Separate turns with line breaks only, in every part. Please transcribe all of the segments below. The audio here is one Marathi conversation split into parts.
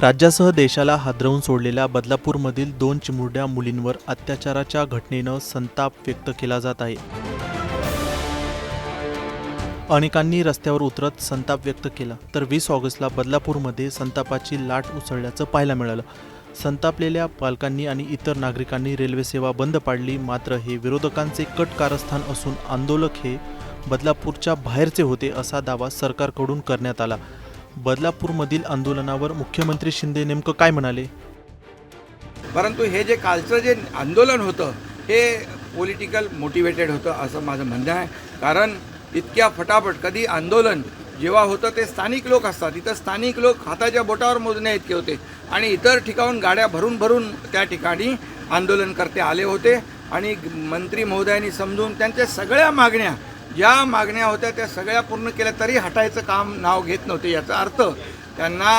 राज्यासह देशाला हादरवून सोडलेल्या बदलापूरमधील दोन चिमुरड्या मुलींवर अत्याचाराच्या घटनेनं संताप व्यक्त केला जात आहे. अनेकांनी रस्त्यावर उतरत संताप व्यक्त केला तर वीस ऑगस्टला बदलापूरमध्ये संतापाची लाट उसळल्याचं पाहायला मिळालं. संतापलेल्या पालकांनी आणि इतर नागरिकांनी रेल्वे सेवा बंद पाडली मात्र हे विरोधकांचे कट कारस्थान असून आंदोलक हे बदलापूरच्या बाहेरचे होते असा दावा सरकारकडून करण्यात आला. बदलापूरमधील आंदोलनावर मुख्यमंत्री शिंदे नेमकं काय म्हणाले?
परंतु हे जे कालचं जे आंदोलन होतं हे पॉलिटिकल मोटिवेटेड होतं असं माझं म्हणणं आहे. कारण इतक्या फटाफट कधी आंदोलन जेव्हा होतं ते स्थानिक लोक असतात. इथं स्थानिक लोक हाताच्या बोटावर मोजण्या इतके होते. आणि इतर ठिकाणून गाड्या भरून भरून त्या ठिकाणी आंदोलनकर्ते आले होते. आणि मंत्री महोदयांनी समजून त्यांच्या सगळ्या मागण्या ज्या मागण्या होत्या त्या सगळ्या पूर्ण केल्या तरी हटायचं काम नाव घेत नव्हते याचा अर्थ त्यांना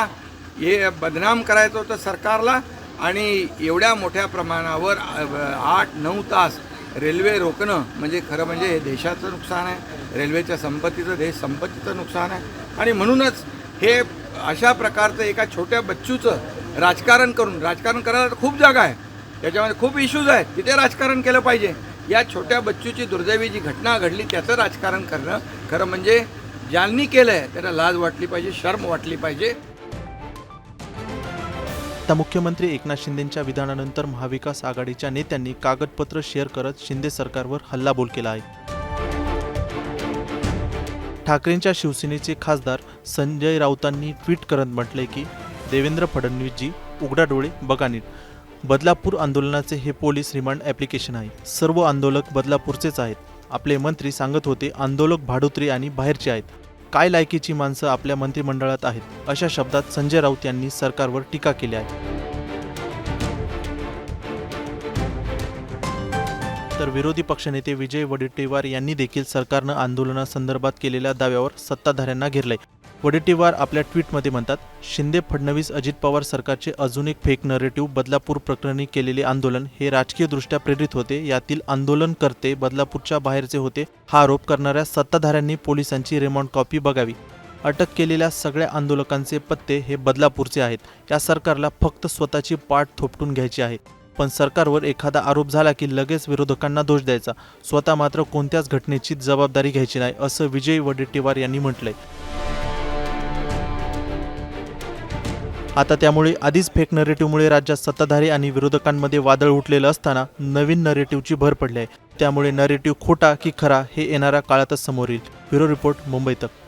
हे बदनाम करायचं होतं सरकारला आणि एवढ्या मोठ्या प्रमाणावर आठ नऊ तास रेल्वे रोखणं म्हणजे खरं म्हणजे हे देशाचं नुकसान आहे रेल्वेच्या संपत्तीचं देश संपत्तीचं नुकसान आहे. आणि म्हणूनच हे अशा प्रकारचं एका छोट्या बच्चूचं राजकारण करून राजकारण करायला तर खूप जागा आहे त्याच्यामध्ये खूप इश्यूज आहेत तिथे राजकारण केलं पाहिजे. या छोट्या बच्चूची दुर्दैवी जी घटना घडली त्याचं राजकारण करणं खरं म्हणजे ज्यांनी केलं आहे त्यांना लाज वाटली पाहिजे शर्म वाटली पाहिजे.
आता मुख्यमंत्री एकनाथ शिंदेंच्या विधानानंतर महाविकास आघाडीच्या नेत्यांनी कागदपत्र शेअर करत शिंदे सरकारवर हल्लाबोल केला आहे. ठाकरेंच्या शिवसेनेचे खासदार संजय राऊतांनी ट्विट करत म्हटले की देवेंद्र फडणवीसजी उघडा डोळे बघा नीट. बदलापूर आंदोलनाचे हे पोलीस रिमांड ॲप्लिकेशन आहे. सर्व आंदोलक बदलापूरचेच आहेत. आपले मंत्री सांगत होते आंदोलक भाडुत्री आणि बाहेरचे आहेत. काय लायकीची माणसं आपल्या मंत्रिमंडळात आहेत? अशा शब्दात संजय राऊत यांनी सरकारवर टीका केली आहे. तर विरोधी पक्षनेते विजय वडेट्टीवार यांनी देखील सरकारनं आंदोलनासंदर्भात केलेल्या दाव्यावर सत्ताधाऱ्यांना घेरलंय. वडेट्टीवार आपल्या ट्विटमध्ये म्हणतात शिंदे फडणवीस अजित पवार सरकारचे अजून एक फेक नरेटिव्ह बदलापूर प्रकरणी केलेले आंदोलन हे राजकीयदृष्ट्या प्रेरित होते. यातील आंदोलनकर्ते बदलापूरच्या बाहेरचे होते. हा आरोप करणाऱ्या सत्ताधाऱ्यांनी पोलिसांची रेमॉन्ड कॉपी बघावी. अटक केलेल्या सगळ्या आंदोलकांचे पत्ते हे बदलापूरचे आहेत. या सरकारला फक्त स्वतःची पाठ थोपटून घ्यायची आहे. पण सरकारवर एखादा आरोप झाला की लगेच विरोधकांना दोष द्यायचा. स्वतः मात्र कोणत्याच घटनेची जबाबदारी घ्यायची नाही असं विजय वडेट्टीवार यांनी म्हटलंय. आता त्यामुळे आधीच फेक नरेटिव्हमुळे राज्यात सत्ताधारी आणि विरोधकांमध्ये वादळ उठलेलं असताना नवीन नरेटिव्हची भर पडली आहे. त्यामुळे नरेटिव्ह खोटा की खरा हे येणाऱ्या काळातच समोर येईल. ब्युरो रिपोर्ट मुंबई तक.